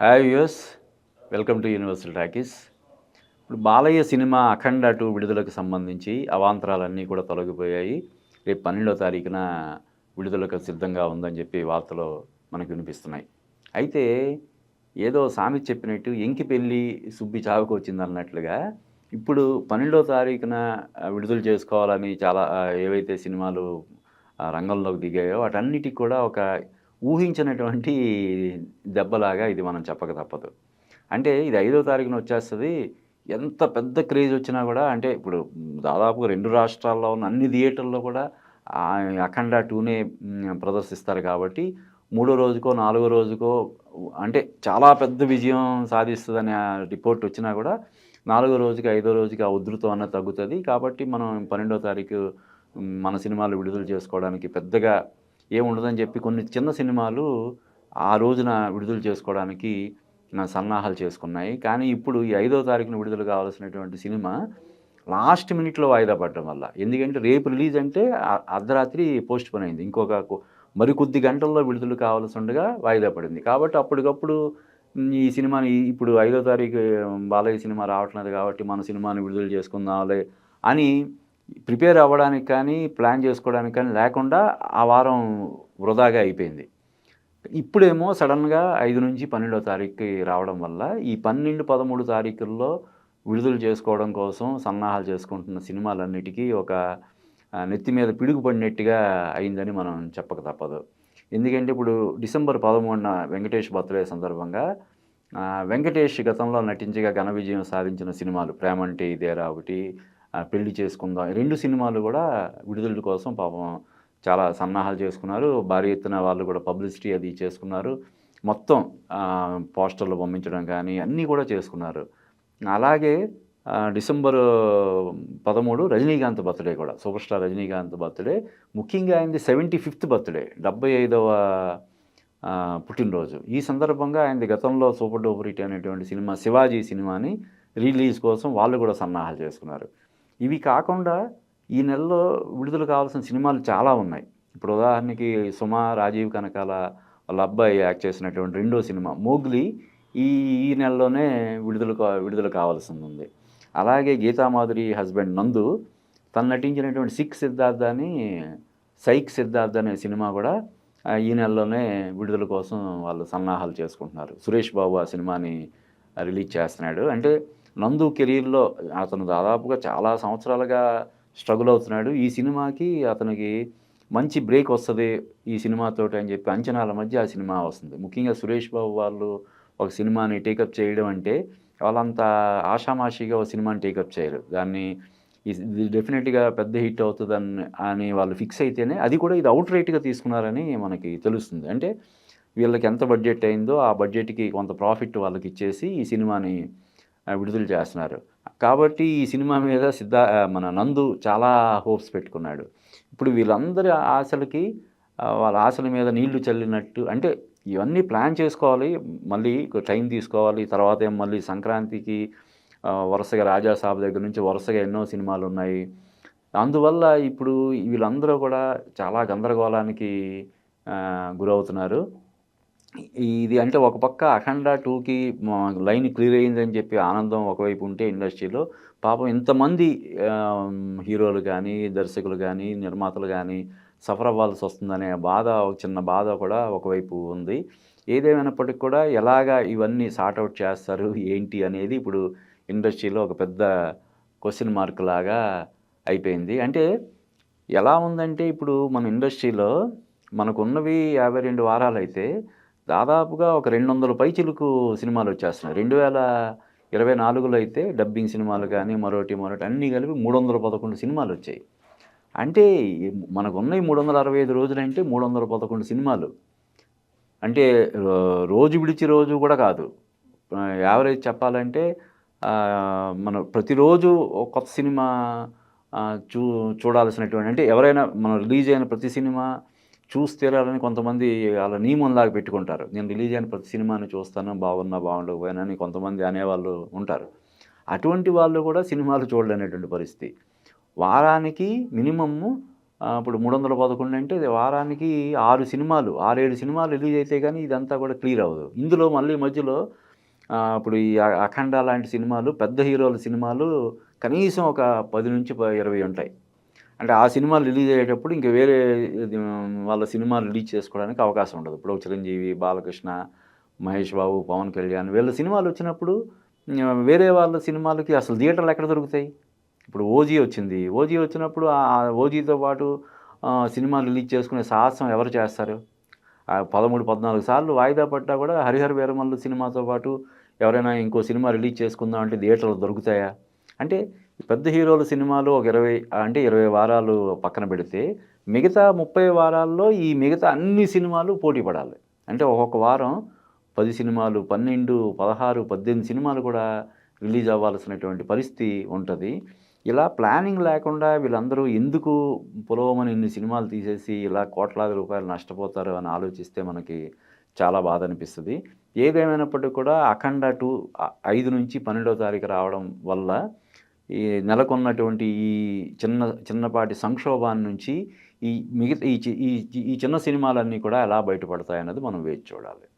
Hi యూస్ welcome to universal talkies ఇప్పుడు Balayya cinema అఖండ two విడుదలకు సంబంధించి అవాంతరాలన్నీ కూడా తొలగిపోయాయి. రేపు పన్నెండో తారీఖున విడుదలకు సిద్ధంగా ఉందని చెప్పి వార్తలు మనకు వినిపిస్తున్నాయి. అయితే ఏదో సామెత చెప్పినట్టు ఎంకి పెళ్ళి సుబ్బి చావుకు వచ్చింది అన్నట్లుగా ఇప్పుడు పన్నెండో తారీఖున విడుదల చేసుకోవాలని చాలా ఏవైతే సినిమాలు రంగంలోకి దిగాయో వాటన్నిటికి కూడా ఒక ఊహించినటువంటి దెబ్బలాగా ఇది మనం చెప్పక తప్పదు. అంటే ఇది ఐదో తారీఖున వచ్చేస్తుంది. ఎంత పెద్ద క్రేజ్ వచ్చినా కూడా అంటే ఇప్పుడు దాదాపు రెండు రాష్ట్రాల్లో ఉన్న అన్ని థియేటర్లో కూడా అఖండ టూనే ప్రదర్శిస్తారు కాబట్టి మూడో రోజుకో నాలుగో రోజుకో అంటే చాలా పెద్ద విజయం సాధిస్తుందనే రిపోర్ట్ వచ్చినా కూడా నాలుగో రోజుకి ఐదో రోజుకి ఆ ఉధృతం అన్నది తగ్గుతుంది. కాబట్టి మనం పన్నెండో తారీఖు మన సినిమాలు విడుదల చేసుకోవడానికి పెద్దగా ఏముండదని చెప్పి కొన్ని చిన్న సినిమాలు ఆ రోజున విడుదల చేసుకోవడానికి నా సన్నాహాలు చేసుకున్నాయి. కానీ ఇప్పుడు ఈ ఐదో తారీఖున విడుదల కావాల్సినటువంటి సినిమా లాస్ట్ మినిట్లో వాయిదా పడడం వల్ల. ఎందుకంటే రేపు రిలీజ్ అంటే అర్ధరాత్రి పోస్ట్ పోన్ అయింది. ఇంకొక మరి మరికొద్ది గంటల్లో విడుదల కావాల్సి ఉండగా వాయిదా పడింది. కాబట్టి అప్పటికప్పుడు ఈ సినిమాని ఇప్పుడు ఐదో తారీఖు బాలయ్య సినిమా రావట్లేదు కాబట్టి మన సినిమాని విడుదల చేసుకుందాంలే అని ప్రిపేర్ అవ్వడానికి కానీ ప్లాన్ చేసుకోవడానికి కానీ లేకుండా ఆ వారం వృధాగా అయిపోయింది. ఇప్పుడేమో సడన్గా ఐదు నుంచి పన్నెండో తారీఖుకి రావడం వల్ల ఈ పన్నెండు పదమూడు తారీఖుల్లో విడుదల చేసుకోవడం కోసం సన్నాహాలు చేసుకుంటున్న సినిమాలన్నిటికీ ఒక నెత్తి మీద పిడుగుపడినట్టుగా అయిందని మనం చెప్పక తప్పదు. ఎందుకంటే ఇప్పుడు డిసెంబర్ పదమూడున వెంకటేష్ బర్త్డే సందర్భంగా వెంకటేష్ గతంలో నటించగా ఘన విజయం సాధించిన సినిమాలు ప్రేమంటే ఇదేరా ఒకటి పెళ్ళి చేసుకుందాం. రెండు సినిమాలు కూడా విడుదల కోసం పాపం చాలా సన్నాహాలు చేసుకున్నారు. భారీ ఎత్తున వాళ్ళు కూడా పబ్లిసిటీ అది చేసుకున్నారు. మొత్తం పోస్టర్లు పంపించడం కానీ అన్నీ కూడా చేసుకున్నారు. అలాగే డిసెంబరు డిసెంబర్ పదమూడు రజనీకాంత్ బర్త్డే కూడా. Super star Rajinikanth birthday. ముఖ్యంగా ఆయనది సెవెంటీ ఫిఫ్త్ బర్త్డే డెబ్బై ఐదవ పుట్టినరోజు. ఈ సందర్భంగా ఆయనది గతంలో సూపర్ డూపర్ హిట్ అనేటువంటి సినిమా శివాజీ సినిమాని రిలీజ్ కోసం వాళ్ళు కూడా సన్నాహాలు చేసుకున్నారు. ఇవి కాకుండా ఈ నెలలో విడుదల కావాల్సిన సినిమాలు చాలా ఉన్నాయి. ఇప్పుడు ఉదాహరణకి సుమ రాజీవ్ కనకాల వాళ్ళ అబ్బాయి యాక్ట్ చేసినటువంటి రెండో సినిమా మోగ్లీ ఈ ఈ నెలలోనే విడుదల కా- విడుదల కావాల్సింది ఉంది. అలాగే గీతామాధురి హస్బెండ్ నందు తను నటించినటువంటి సిక్ సిద్ధార్థ అని సైక్ సిద్ధార్థ అనే సినిమా కూడా ఈ నెలలోనే విడుదల కోసం వాళ్ళు సన్నాహాలు చేసుకుంటున్నారు. సురేష్ బాబు ఆ సినిమాని రిలీజ్ చేస్తున్నాడు. అంటే నందు కెరీర్లో అతను దాదాపుగా చాలా సంవత్సరాలుగా స్ట్రగుల్ అవుతున్నాడు. ఈ సినిమాకి అతనికి మంచి బ్రేక్ వస్తుంది ఈ సినిమాతోటి అని చెప్పి అంచనాల మధ్య ఆ సినిమా వస్తుంది. ముఖ్యంగా సురేష్ బాబు వాళ్ళు ఒక సినిమాని టేకప్ చేయడం అంటే వాళ్ళంత ఆషామాషిగా ఒక సినిమాని టేకప్ చేయరు. దాన్ని ఇది డెఫినెట్గా పెద్ద హిట్ అవుతుందని అని వాళ్ళు ఫిక్స్ అయితేనే అది కూడా ఇది అవుట్ రేట్గా తీసుకున్నారని మనకి తెలుస్తుంది. అంటే వీళ్ళకి ఎంత బడ్జెట్ అయిందో ఆ బడ్జెట్కి కొంత ప్రాఫిట్ వాళ్ళకి ఇచ్చేసి ఈ సినిమాని విడుదల చేస్తున్నారు. కాబట్టి ఈ సినిమా మీద సిద్ధా మన నందు చాలా హోప్స్ పెట్టుకున్నాడు. ఇప్పుడు వీళ్ళందరి ఆశలకి వాళ్ళ ఆశల మీద నీళ్ళు చల్లినట్టు అంటే ఇవన్నీ ప్లాన్ చేసుకోవాలి మళ్ళీ టైం తీసుకోవాలి తర్వాత ఏం మళ్ళీ సంక్రాంతికి వరుసగా రాజాసాబు దగ్గర నుంచి వరుసగా ఎన్నో సినిమాలు ఉన్నాయి. అందువల్ల ఇప్పుడు వీళ్ళందరూ కూడా చాలా గందరగోళానికి గురవుతున్నారు. ఇది అంటే ఒక పక్క అఖండ టూకి లైన్ క్లియర్ అయిందని చెప్పి ఆనందం ఒకవైపు ఉంటే ఇండస్ట్రీలో పాపం ఇంతమంది హీరోలు కానీ దర్శకులు కానీ నిర్మాతలు కానీ సఫర్ అవ్వాల్సి వస్తుందనే బాధ ఒక చిన్న బాధ కూడా ఒకవైపు ఉంది. ఏదేమైనప్పటికీ కూడా ఎలాగా ఇవన్నీ సార్ట్అవుట్ చేస్తారు ఏంటి అనేది ఇప్పుడు ఇండస్ట్రీలో ఒక పెద్ద క్వశ్చన్ మార్క్ లాగా అయిపోయింది. అంటే ఎలా ఉందంటే ఇప్పుడు మన ఇండస్ట్రీలో మనకున్నవి యాభై రెండు వారాలు అయితే దాదాపుగా ఒక రెండు వందల పైచిలకు సినిమాలు వచ్చేస్తున్నాయి. రెండు వేల ఇరవై నాలుగులో అయితే డబ్బింగ్ సినిమాలు కానీ మరోటి మరోటి అన్నీ కలిపి మూడు వందల పదకొండు సినిమాలు వచ్చాయి. అంటే మనకున్న ఈ మూడు వందల అరవై ఐదు రోజులు అంటే మూడు వందల పదకొండు సినిమాలు. అంటే రోజు విడిచి రోజు కూడా కాదు. యావరేజ్ చెప్పాలంటే మన మనం ప్రతిరోజు కొత్త సినిమా చూ చూడాల్సినటువంటి అంటే ఎవరైనా మనం రిలీజ్ అయిన ప్రతి సినిమా చూసి తీరాలని కొంతమంది వాళ్ళ నియమంలాగా పెట్టుకుంటారు. నేను రిలీజ్ అయిన ప్రతి సినిమాని చూస్తాను బాగున్నా బాగుండకపోయినా అని కొంతమంది అనేవాళ్ళు ఉంటారు. అటువంటి వాళ్ళు కూడా సినిమాలు చూడలేనటువంటి పరిస్థితి. వారానికి మినిమమ్ ఇప్పుడు మూడు వందల పదకొండు అంటే వారానికి ఆరు సినిమాలు ఆరేడు సినిమాలు రిలీజ్ అయితే కానీ ఇదంతా కూడా క్లియర్ అవ్వదు. ఇందులో మళ్ళీ మధ్యలో ఇప్పుడు ఈ అఖండ లాంటి సినిమాలు పెద్ద హీరోల సినిమాలు కనీసం ఒక పది నుంచి ప- ఇరవై ఉంటాయి. అంటే ఆ సినిమాలు రిలీజ్ అయ్యేటప్పుడు ఇంకా వేరే వాళ్ళ సినిమాలు రిలీజ్ చేసుకోవడానికి అవకాశం ఉండదు. ఇప్పుడు చిరంజీవి బాలకృష్ణ మహేష్ బాబు పవన్ కళ్యాణ్ వీళ్ళ సినిమాలు వచ్చినప్పుడు వేరే వాళ్ళ సినిమాలకి అసలు థియేటర్లు ఎక్కడ దొరుకుతాయి? ఇప్పుడు ఓజీ వచ్చింది. ఓజీ వచ్చినప్పుడు ఆ ఓజీతో పాటు సినిమా రిలీజ్ చేసుకునే సాహసం ఎవరు చేస్తారు? ఆ పదమూడు పద్నాలుగు సార్లు వాయిదా పడ్డా కూడా హరిహర వీరమల్లు సినిమాతో పాటు ఎవరైనా ఇంకో సినిమా రిలీజ్ చేసుకుందాం అంటే థియేటర్లు దొరుకుతాయా? అంటే పెద్ద హీరోల సినిమాలు ఒక ఇరవై అంటే ఇరవై వారాలు పక్కన పెడితే మిగతా ముప్పై వారాల్లో ఈ మిగతా అన్ని సినిమాలు పోటీ పడాలి. అంటే ఒక్కొక్క వారం పది సినిమాలు పన్నెండు పదహారు పద్దెనిమిది సినిమాలు కూడా రిలీజ్ అవ్వాల్సినటువంటి పరిస్థితి ఉంటుంది. ఇలా ప్లానింగ్ లేకుండా వీళ్ళందరూ ఎందుకు పొలవమని ఇన్ని సినిమాలు తీసేసి ఇలా కోట్లాది రూపాయలు నష్టపోతారు అని ఆలోచిస్తే మనకి చాలా బాధ అనిపిస్తుంది. ఏదేమైనప్పటికీ కూడా అఖండ టూ ఐదు నుంచి పన్నెండవ తారీఖు రావడం వల్ల ఈ నెలకొన్నటువంటి ఈ చిన్న చిన్నపాటి సంక్షోభాన్ని నుంచి ఈ మిగతా ఈ చి- ఈ ఈ చిన్న సినిమాలన్నీ కూడా ఎలా బయటపడతాయన్నది మనం వేచి చూడాలి.